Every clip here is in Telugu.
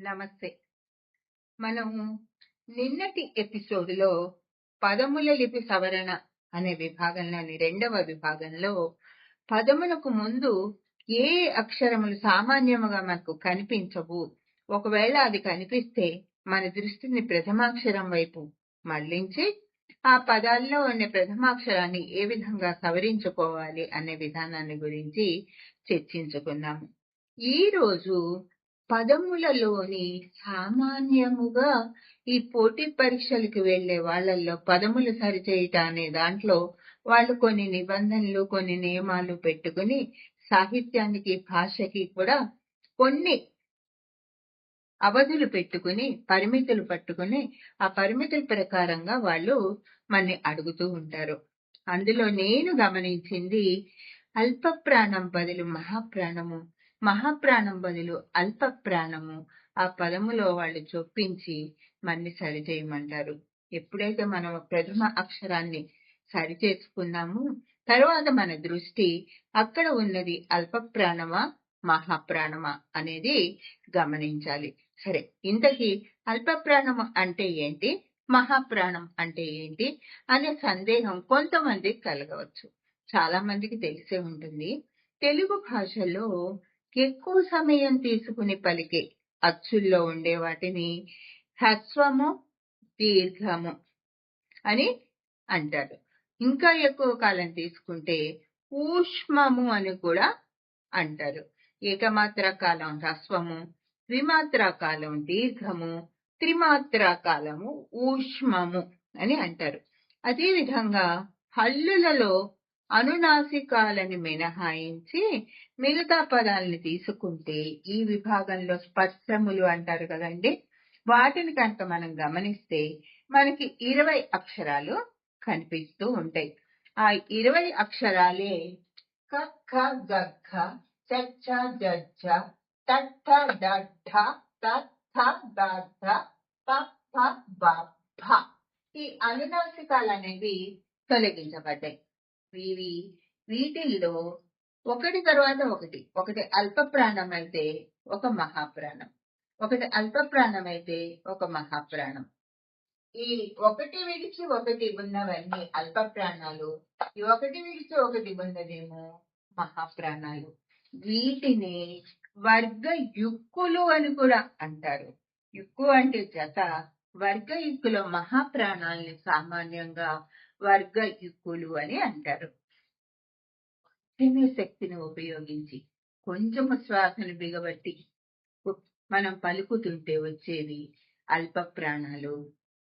నమస్తే. మనము నిన్నటి ఎపిసోడ్లో పదముల లిపి సవరణ అనే విభాగంలోని రెండవ విభాగంలో పదములకు ముందు ఏ అక్షరములు సామాన్యముగా మనకు కనిపించవు. ఒకవేళ అది కనిపిస్తే మన దృష్టిని ప్రథమాక్షరం వైపు మళ్ళించి ఆ పదాల్లో ఉండే ప్రథమాక్షరాన్ని ఏ విధంగా సవరించుకోవాలి అనే విధానాన్ని గురించి చర్చించుకున్నాము ఈ రోజు పదములలోని సామాన్యముగా ఈ పోటీ పరీక్షలకు వెళ్ళే వాళ్ళల్లో పదములు సరిచేయట అనే దాంట్లో వాళ్ళు కొన్ని నిబంధనలు కొన్ని నియమాలు పెట్టుకుని సాహిత్యానికి భాషకి కూడా కొన్ని అవధులు పెట్టుకుని పరిమితులు పట్టుకుని ఆ పరిమితుల ప్రకారంగా వాళ్ళు మన్ని అడుగుతూ ఉంటారు. అందులో నేను గమనించింది అల్ప ప్రాణం బదులు మహాప్రాణము. మహాప్రాణం బదులు అల్ప ప్రాణము ఆ పదములో వాళ్ళు చొప్పించి మన్ని సరిచేయమంటారు. ఎప్పుడైతే మనం ప్రథమ అక్షరాన్ని సరి చేసుకున్నామో తర్వాత మన దృష్టి అక్కడ ఉన్నది అల్ప ప్రాణమా మహాప్రాణమా అనేది గమనించాలి. సరే ఇంతకీ అల్ప ప్రాణం అంటే ఏంటి మహాప్రాణం అంటే ఏంటి అనే సందేహం కొంతమందికి కలగవచ్చు. చాలా మందికి తెలిసే ఉంటుంది. తెలుగు భాషలో ఎక్కువ సమయం తీసుకుని పలికే అచ్చుల్లో ఉండే వాటిని హ్రస్వము దీర్ఘము అని అంటారు. ఇంకా ఎక్కువ కాలం తీసుకుంటే ఊష్మము అని కూడా అంటారు. ఏకమాత్ర కాలం హ్రస్వము ద్విమాత్ర కాలం దీర్ఘము త్రిమాత్ర కాలము ఊష్మము అని అంటారు. అదేవిధంగా హల్లులలో అనునాసికాలని మినహాయించి మిగతా పదాలని తీసుకుంటే ఈ విభాగంలో స్పర్శములు అంటారు కదండి. వాటిని కనుక మనం గమనిస్తే మనకి ఇరవై అక్షరాలు కనిపిస్తూ ఉంటాయి. ఆ ఇరవై అక్షరాలే కక్క గగ్గ చచ్చ జజ్జ తట్ట దడ్డ తత్థ దడ్డ పప్ప బప్ప ఈ అనునాసికాలు అనేవి తొలగించబడ్డాయి. ఇవి వీటిల్లో ఒకటి తర్వాత ఒకటి. ఒకటి అల్ప ప్రాణం అయితే ఒక మహాప్రాణం. ఒకటి అల్ప ప్రాణం అయితే ఒక మహాప్రాణం. ఈ ఒకటి విడిచి ఒకటి ఉన్నవన్నీ అల్ప ప్రాణాలు ఈ ఒకటి విడిచి ఒకటి ఉన్నదేమో మహాప్రాణాలు. వీటిని వర్గ యుక్కులు అని కూడా అంటారు. యుక్కు అంటే జత. వర్గ యుక్కులో మహాప్రాణాలని సామాన్యంగా వర్గ యుక్కులు అని అంటారు. శక్తిని ఉపయోగించి కొంచెము శ్వాసను బిగబట్టి మనం పలుకుతుంటే వచ్చేవి అల్ప ప్రాణాలు.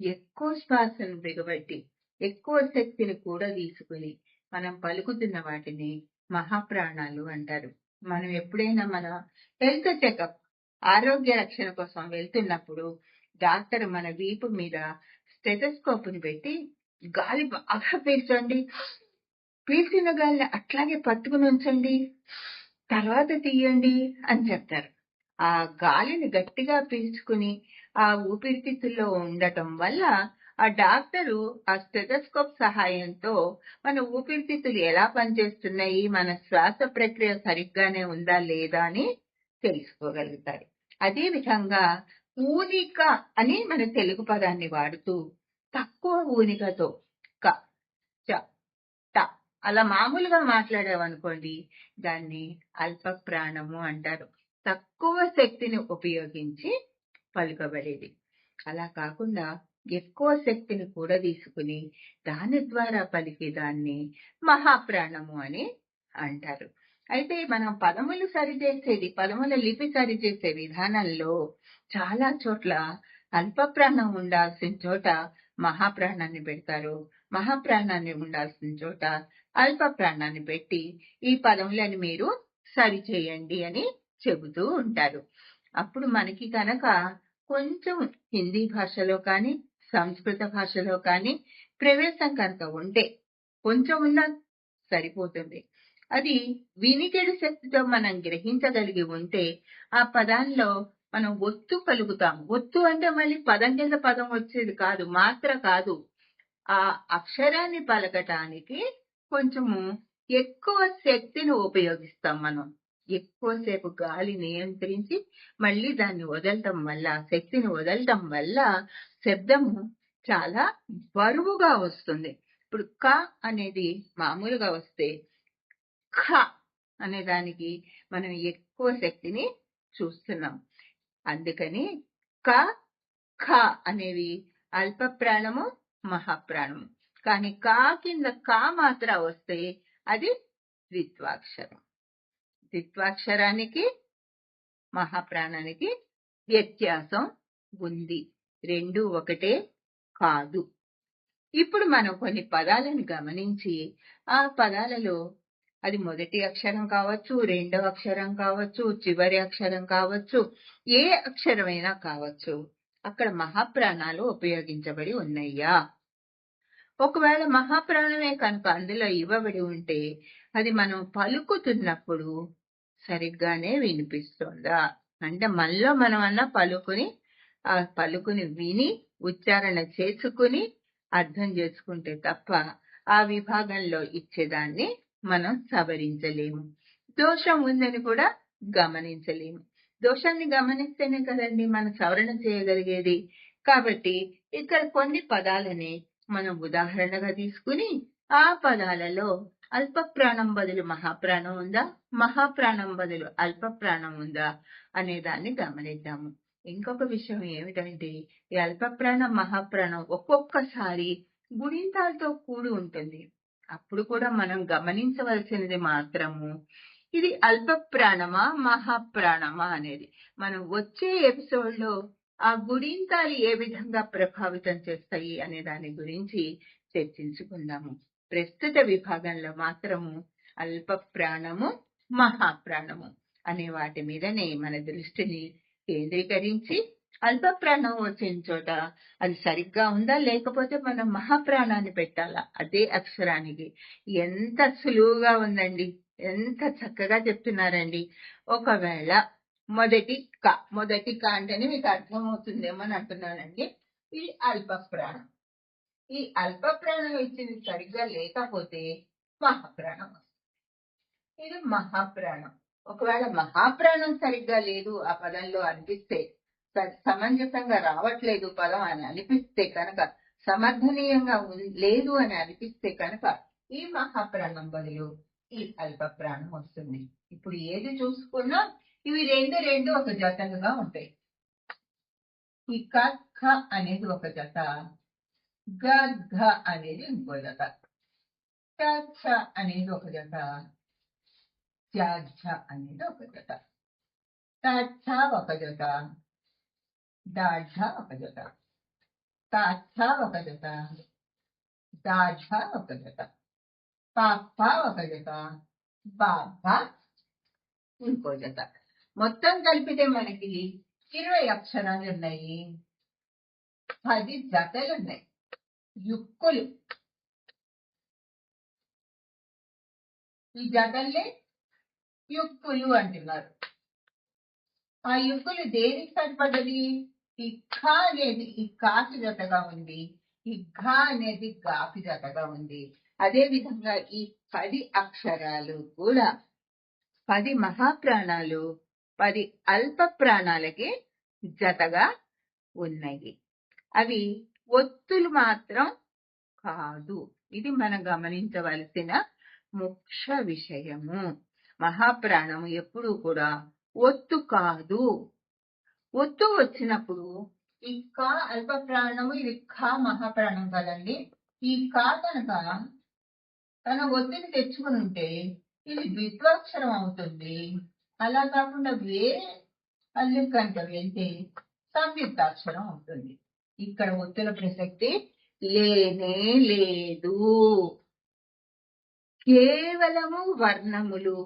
ఎక్కువ శ్వాసను బిగబట్టి ఎక్కువ శక్తిని కూడా తీసుకుని మనం పలుకుతున్న వాటిని మహాప్రాణాలు అంటారు. మనం ఎప్పుడైనా మన హెల్త్ చెకప్ ఆరోగ్య రక్షణ కోసం వెళ్తున్నప్పుడు డాక్టర్ మన వీపు మీద స్టెటస్కోప్ని పెట్టి గాలి బాగా పీల్చండి. పీల్చిన గాలిని అట్లాగే పట్టుకుని ఉంచండి. తర్వాత తీయండి అని చెప్తారు. ఆ గాలిని గట్టిగా పీల్చుకుని ఆ ఊపిరితిత్తుల్లో ఉండటం వల్ల ఆ డాక్టరు ఆ స్టెటస్కోప్ సహాయంతో మన ఊపిరితిత్తులు ఎలా పనిచేస్తున్నాయి మన శ్వాస ప్రక్రియ సరిగ్గానే ఉందా లేదా అని తెలుసుకోగలుగుతారు. అదే విధంగా ఊనిక అని మన తెలుగు పదాన్ని వాడుతూ తక్కువ ఊనికతో. క చ ట అలా మామూలుగా మాట్లాడామనుకోండి దాన్ని అల్ప ప్రాణము అంటారు. తక్కువ శక్తిని ఉపయోగించి పలుకబడేది. అలా కాకుండా ఎక్కువ శక్తిని కూడా తీసుకుని దాని ద్వారా పలికి దాన్ని మహాప్రాణము అని అంటారు. అయితే మనం పదములు సరిచేసేది పదముల లిపి సరిచేసే విధానంలో చాలా చోట్ల అల్ప ప్రాణం ఉండాల్సిన చోట మహాప్రాణాన్ని పెడతారు. మహాప్రాణాన్ని ఉండాల్సిన చోట అల్ప ప్రాణాన్ని పెట్టి ఈ పదములను మీరు సరిచేయండి అని చెబుతూ ఉంటారు. అప్పుడు మనకి కనుక కొంచెం హిందీ భాషలో కానీ సంస్కృత భాషలో కానీ ప్రవేశం కనుక ఉంటే కొంచెం ఉన్నా సరిపోతుంది. అది వినికిడి శక్తితో మనం గ్రహించగలిగి ఉంటే ఆ పదాల్లో మనం ఒత్తు కలుగుతాం ఒత్తు అంటే మళ్ళీ పదం కింద పదం వచ్చేది కాదు మాత్ర కాదు. ఆ అక్షరాన్ని పలకటానికి కొంచెము ఎక్కువ శక్తిని ఉపయోగిస్తాం మనం. ఎక్కువసేపు గాలి నియంత్రించి మళ్ళీ దాన్ని వదలటం వల్ల శక్తిని వదలటం వల్ల శబ్దము చాలా బరువుగా వస్తుంది. ఇప్పుడు క అనేది మామూలుగా వస్తే ఖ అనే దానికి మనం ఎక్కువ శక్తిని చూస్తున్నాం. అందుకని క ఖ అనేవి అల్ప ప్రాణము మహాప్రాణము. కానీ కా కింద కా మాత్ర వస్తే అది ద్విత్వాక్షరం. ద్విత్వాక్షరానికి మహాప్రాణానికి వ్యత్యాసం ఉంది. రెండు ఒకటే కాదు. ఇప్పుడు మనం కొన్ని పదాలను గమనించి ఆ పదాలలో అది మొదటి అక్షరం కావచ్చు రెండవ అక్షరం కావచ్చు చివరి అక్షరం కావచ్చు ఏ అక్షరమైనా కావచ్చు. అక్కడ మహాప్రాణాలు ఉపయోగించబడి ఉన్నాయా ఒకవేళ మహాప్రాణమే కనుక అందులో ఇవ్వబడి ఉంటే అది మనం పలుకుతున్నప్పుడు సరిగ్గానే వినిపిస్తుందా? అంటే మనలో మనం అన్న పలుకుని ఆ పలుకుని విని ఉచ్చారణ చేసుకుని అర్థం చేసుకుంటే తప్ప ఆ విభాగంలో ఇచ్చేదాన్ని మనం సవరించలేము. దోషం ఉందని కూడా గమనించలేము. దోషాన్ని గమనిస్తేనే కదండి మనం సవరణ చేయగలిగేది. కాబట్టి ఇక్కడ కొన్ని పదాలని మనం ఉదాహరణగా తీసుకుని ఆ పదాలలో అల్ప ప్రాణం బదులు మహాప్రాణం ఉందా? మహాప్రాణం బదులు అల్ప ప్రాణం ఉందా? అనే దాన్ని గమనిద్దాము. ఇంకొక విషయం ఏమిటంటే ఈ అల్ప ప్రాణం మహాప్రాణం ఒక్కొక్కసారి గుణింతాలతో కూడి ఉంటుంది. అప్పుడు కూడా మనం గమనించవలసినది మాత్రము ఇది అల్ప ప్రాణమా మహాప్రాణమా అనేది. మనం వచ్చే ఎపిసోడ్లో ఆ గుడింతాలు ఏ విధంగా ప్రభావితం చేస్తాయి అనే దాని గురించి చర్చించుకుందాము. ప్రస్తుత విభాగంలో మాత్రము అల్ప ప్రాణము మహాప్రాణము అనే వాటి మీదనే మన దృష్టిని కేంద్రీకరించి అల్ప ప్రాణం వచ్చిన చోట అది సరిగ్గా ఉందా? లేకపోతే మనం మహాప్రాణాన్ని పెట్టాలా? అదే అక్షరానికి ఎంత సులువుగా ఉందండి. ఎంత చక్కగా చెప్తున్నారండి. ఒకవేళ మొదటి క మొదటి క అంటేనే మీకు అర్థమవుతుందేమో అని అంటున్నానండి. ఇది అల్ప ప్రాణం ఈ అల్ప ప్రాణం ఇచ్చింది సరిగ్గా లేకపోతే మహాప్రాణం వస్తుంది. ఇది మహాప్రాణం. ఒకవేళ మహాప్రాణం సరిగ్గా లేదు ఆ పదంలో అనిపిస్తే సమంజసంగా రావట్లేదు పదం అని అనిపిస్తే కనుక సమర్థనీయంగా లేదు అని అనిపిస్తే కనుక ఈ మహాప్రాణం బదులు ఈ అల్ప ప్రాణం వస్తుంది. ఇప్పుడు ఏది చూసుకున్నా ఇవి రెండు రెండు ఒక జతంగా ఉంటాయి. ఈ క ఖ అనేది ఒక జత గ ఘ అనేది ఇంకో జత. చ ఛ అనేది ఒక జత జ అనేది ఒక జత. త ఛ ఒక జత ద ఝ ఒక జత త ఛ ఒక జత ద ఝ ఒక జత ప ఫ ఒక జత బ ఫ ఇంకో జత మొత్తం కలిపితే మనకి ఇరవై అక్షరాలు ఉన్నాయి పది జతలు ఉన్నాయి యుక్కులు ఈ జతల్ని యుక్కులు అంటున్నారు ఆ యుక్కులు దేనికి సరిపడ్డది ఈ ఖ అనేది ఈ కాకి జతగా ఉంది. ఈ ఘ అనేది గాకి జతగా ఉంది. అదే విధంగా ఈ పది అక్షరాలు కూడా పది మహాప్రాణాలు పది అల్ప ప్రాణాలకి జతగా ఉన్నాయి. అవి ఒత్తులు మాత్రం కాదు. ఇది మనం గమనించవలసిన ముఖ్య విషయము. మహాప్రాణము ఎప్పుడూ కూడా ఒత్తు కాదు. ఒత్తు వచ్చినప్పుడు ఈ కా అల్ప ప్రాణము ఇది ఖా మహాప్రాణం కదండి. ఈ కా కనుక తన ఒత్తిడి తెచ్చుకుని ఉంటే ఇది ద్విత్వాక్షరం అవుతుంది. అలా కాకుండా వేరే అల్లు కనుక వెళ్తే సంయుక్తాక్షరం అవుతుంది. ఇక్కడ ఒత్తుల ప్రసక్తి లేనే లేదు. కేవలము వర్ణములు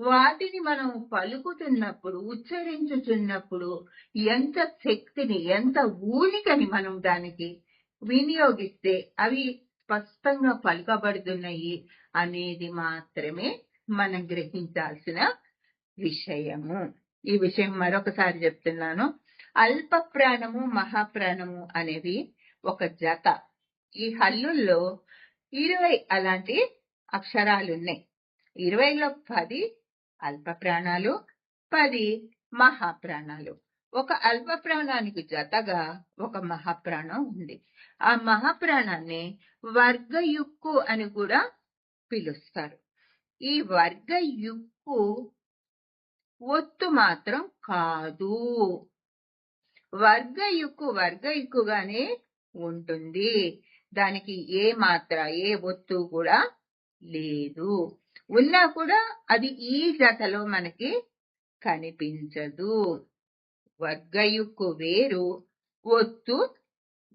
వాటిని మనం పలుకుతున్నప్పుడు ఉచ్చరించుచున్నప్పుడు ఎంత శక్తిని ఎంత ఊనికని మనం దానికి వినియోగిస్తే అవి స్పష్టంగా పలుకబడుతున్నాయి అనేది మాత్రమే మనం గ్రహించాల్సిన విషయము. ఈ విషయం మరొకసారి చెప్తున్నాను. అల్ప ప్రాణము మహాప్రాణము అనేవి ఒక జత. ఈ హల్లుల్లో ఇరవై అలాంటి అక్షరాలు ఉన్నాయి ఇరవైలో పది అల్ప ప్రాణాలు పది మహాప్రాణాలు. ఒక అల్ప ప్రాణానికి జతగా ఒక మహాప్రాణం ఉంది. ఆ మహాప్రాణాన్ని వర్గయుక్కు అని కూడా పిలుస్తారు. ఈ వర్గయుక్కు ఒత్తు మాత్రం కాదు. వర్గయుక్కు వర్గయుక్కుగానే ఉంటుంది. దానికి ఏ మాత్ర ఏ ఒత్తు కూడా లేదు. ఉన్నా కూడా అది ఈ జతలో మనకి కనిపించదు. వర్గయుక్కు వేరు ఒత్తు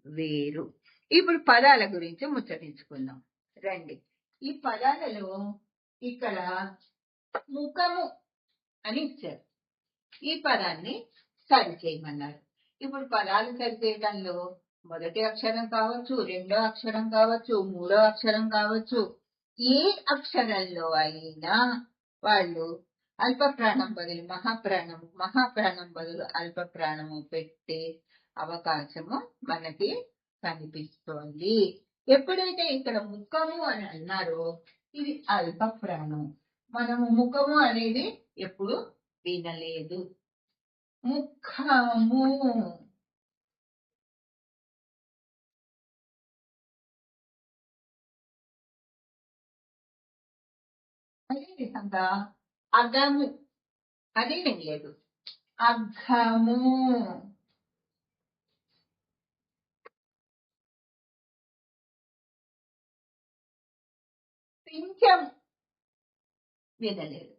వేరు. ఇప్పుడు పదాల గురించి ముచ్చటించుకుందాం. రండి. ఈ పదాలలో ఇక్కడ ముఖము అని ఇచ్చారు. ఈ పదాన్ని సరి చేయమన్నారు. ఇప్పుడు పదాలు సరి చేయడంలో మొదటి అక్షరం కావచ్చు రెండో అక్షరం కావచ్చు మూడో అక్షరం కావచ్చు ఏ అక్షరంలో అయినా వాళ్ళు అల్ప ప్రాణం బదులు మహాప్రాణము మహాప్రాణం బదులు అల్ప ప్రాణము పెట్టే అవకాశము మనకి కనిపిస్తోంది. ఎప్పుడైతే ఇక్కడ ముఖము అని అన్నారో ఇది అల్ప ప్రాణం మనము ముఖము అనేది ఎప్పుడు వినలేదు. ముఖము అదేవిధంగా అగము. అది వినలేదు అఘము. పింఛం. వినలేదు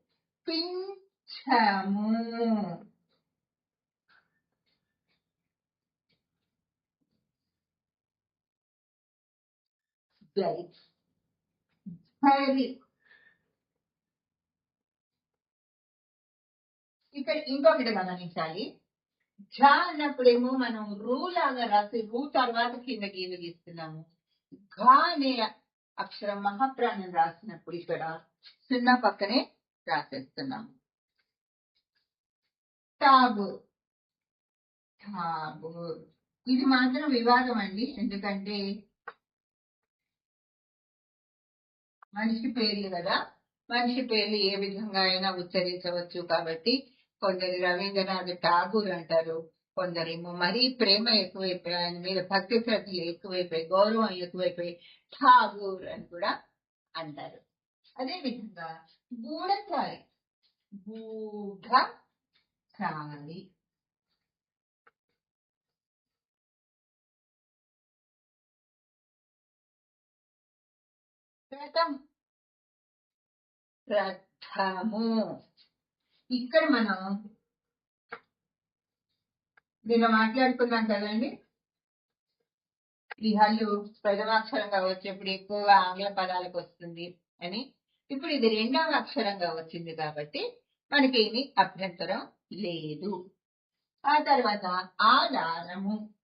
పింఛము. జరి హరి ఇక్కడ ఇంకొకటి గమనించాలి. ఝ అన్నప్పుడేమో మనం రూ లాగా రాసి రూ తర్వాత కింద గీత గీస్తున్నాము ఘ అనే అక్షరం మహాప్రాణం రాసినప్పుడు ఇక్కడ సున్నా పక్కనే రాసేస్తున్నాము. తాబు తాబు ఇది మాత్రం వివాదం అండి. ఎందుకంటే మనిషి పేర్లు కదా. మనిషి పేర్లు ఏ విధంగా అయినా ఉచ్చరించవచ్చు కాబట్టి కొందరు రవీంద్రనాథ్ ఠాగూర్ అంటారు కొందరేమో మరీ ప్రేమ ఎక్కువైపోయి ఆయన మీద భక్తి శ్రద్ధలు ఎక్కువైపోయి గౌరవం ఎక్కువైపోయి ఠాగూర్ అని కూడా అంటారు. అదే విధంగా గూఢచారి గూఢచారి. ప్రథం ప్రథము. ఇక్కడ మనం నిన్న మాట్లాడుకున్నాం కదండి. ఈ హల్లు ప్రథమాక్షరంగా వచ్చేప్పుడు ఎక్కువగా ఆంగ్ల పదాలకు వస్తుంది అని. ఇప్పుడు ఇది రెండవ అక్షరంగా వచ్చింది కాబట్టి మనకి ఏమి అభ్యంతరం లేదు. ఆ తర్వాత ఆధారము.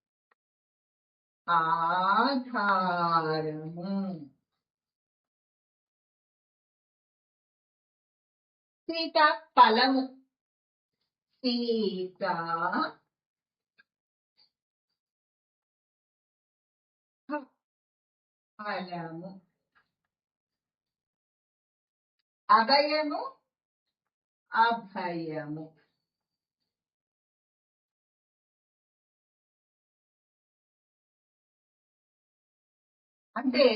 ఆధారము. సీత ఫలము సీత ఫలము అభయము అభయము అంటే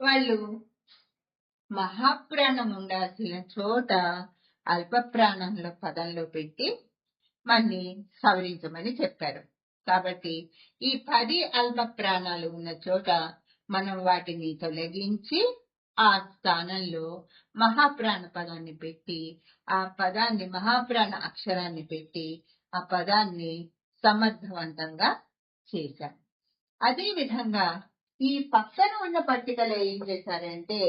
వాళ్ళు మహాప్రాణం ఉండాల్సిన చోట అల్ప ప్రాణంలో పదంలో పెట్టి మళ్ళీ సవరించమని చెప్పారు. కాబట్టి ఈ పది అల్ప ప్రాణాలు ఉన్న చోట మనం వాటిని తొలగించి ఆ స్థానంలో మహాప్రాణ పదాన్ని పెట్టి ఆ పదాన్ని మహాప్రాణ అక్షరాన్ని పెట్టి ఆ పదాన్ని సమర్థవంతంగా చేశాం. అదే విధంగా ఈ పక్కన ఉన్న పట్టికలో ఏం చేశారంటే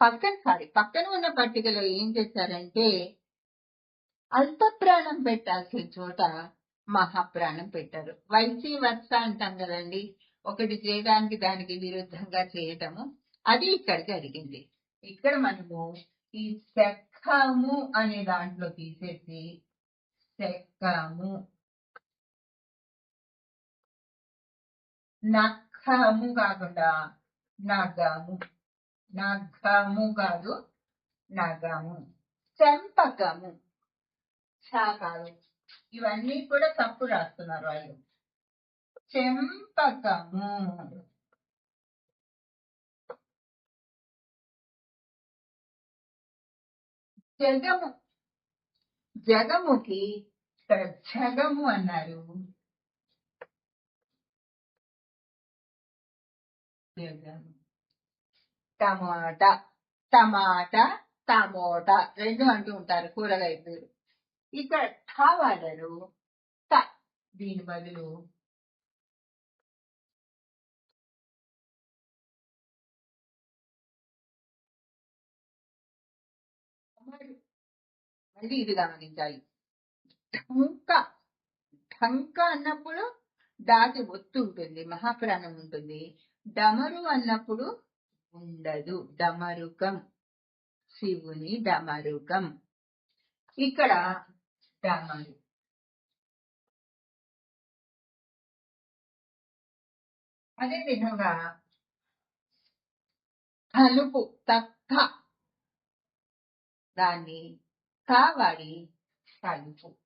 పక్కన సారీ పక్కన ఉన్న పట్టికలో ఏం చేశారంటే అల్ప ప్రాణం పెట్టాల్సిన చోట మహాప్రాణం పెట్టారు. వైసి వర్ష అంటాం కదండి. ఒకటి చేయడానికి దానికి విరుద్ధంగా చేయటము అది ఇక్కడ జరిగింది. ఇక్కడ మనము ఈ శఖము అనే దాంట్లో తీసేసి శఖము నఖము కాకుండా నగము నగము కాదు నగము. చెంపకము. చా కాదు ఇవన్నీ కూడా తప్పు రాస్తున్నారు వాళ్ళు. చెంపకము. జగము. జగముకి ఇక్కడ జగము అన్నారు. జగము. టమాటా టమాటా టమోటా రెండు అంటూ ఉంటారు కూరగాయ పేరు. ఇక్కడ ఠ వాడరు ట దీని బదులు మళ్ళీ ఇది గమనించాలి. ఢంక ఢంక అన్నప్పుడు దాటి ఒత్తు ఉంటుంది మహాప్రాణం ఉంటుంది. డమరు అన్నప్పుడు ఉండదు. డమరుకం. శివుని డమరుకం. ఇక్కడ డమరు అదే విధంగా తలుపు తక్క. దాన్ని కావాడి తలుపు.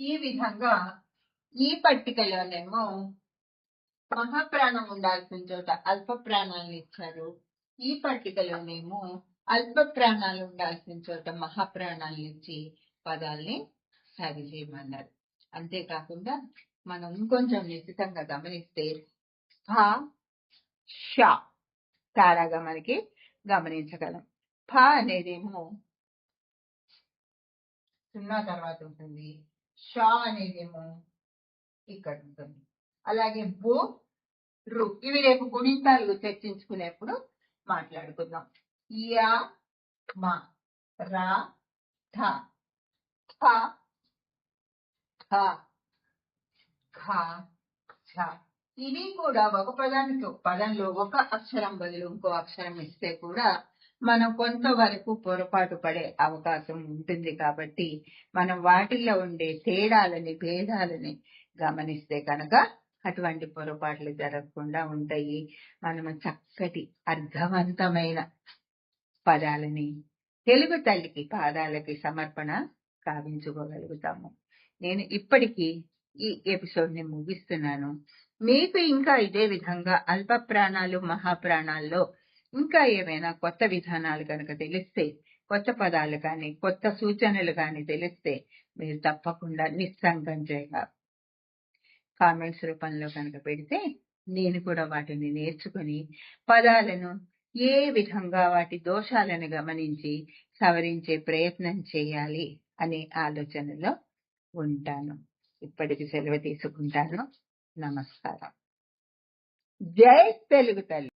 ఈ విధంగా ఈ పట్టికలోనేమో మహాప్రాణం ఉండాల్సిన చోట అల్ప ప్రాణాలను ఇచ్చారు. ఈ పట్టికలోనేమో అల్ప ప్రాణాలు ఉండాల్సిన చోట మహాప్రాణాలను ఇచ్చి పదాల్ని సరి చేయమన్నారు. అంతేకాకుండా మనం ఇంకొంచెం నిశ్చితంగా గమనిస్తే ఫ ష తారాగా మనకి గమనించగలం. ఫ అనేదేమో సున్నా తర్వాత ఉంటుంది. షా అనేదేమో ఇక్కడ ఉంటుంది అలాగే బో రు. ఇవి రేపు గుణింతాలు చర్చించుకునేప్పుడు మాట్లాడుకుందాం. యా మా రా థ థ థ ఖ ఛ. ఇవి కూడా ఒక పదానికి ఒక పదంలో ఒక అక్షరం బదులు ఇంకో అక్షరం ఇస్తే కూడా మనం కొంతవరకు పొరపాటు పడే అవకాశం ఉంటుంది కాబట్టి మనం వాటిల్లో ఉండే తేడాలని భేదాలని గమనిస్తే కనుక అటువంటి పొరపాట్లు జరగకుండా ఉంటాయి. మనము చక్కటి అర్థవంతమైన పదాలని తెలుగు తల్లికి పాదాలకి సమర్పణ కావించుకోగలుగుతాము. నేను ఇప్పటికీ ఈ ఎపిసోడ్ని ముగిస్తున్నాను. మీకు ఇంకా ఇదే విధంగా అల్ప ప్రాణాలు మహాప్రాణాల్లో ఇంకా ఏమైనా కొత్త విధానాలు కనుక తెలిస్తే కొత్త పదాలు కానీ కొత్త సూచనలు కానీ తెలిస్తే మీరు తప్పకుండా నిస్సంకోచంగా కామెంట్స్ రూపంలో కనుక పెడితే నేను కూడా వాటిని నేర్చుకుని పదాలను ఏ విధంగా వాటి దోషాలను గమనించి సవరించే ప్రయత్నం చేయాలి అనే ఆలోచనలో ఉంటాను. ఇప్పటికి సెలవు తీసుకుంటాను. నమస్కారం. జై తెలుగు తల్లి.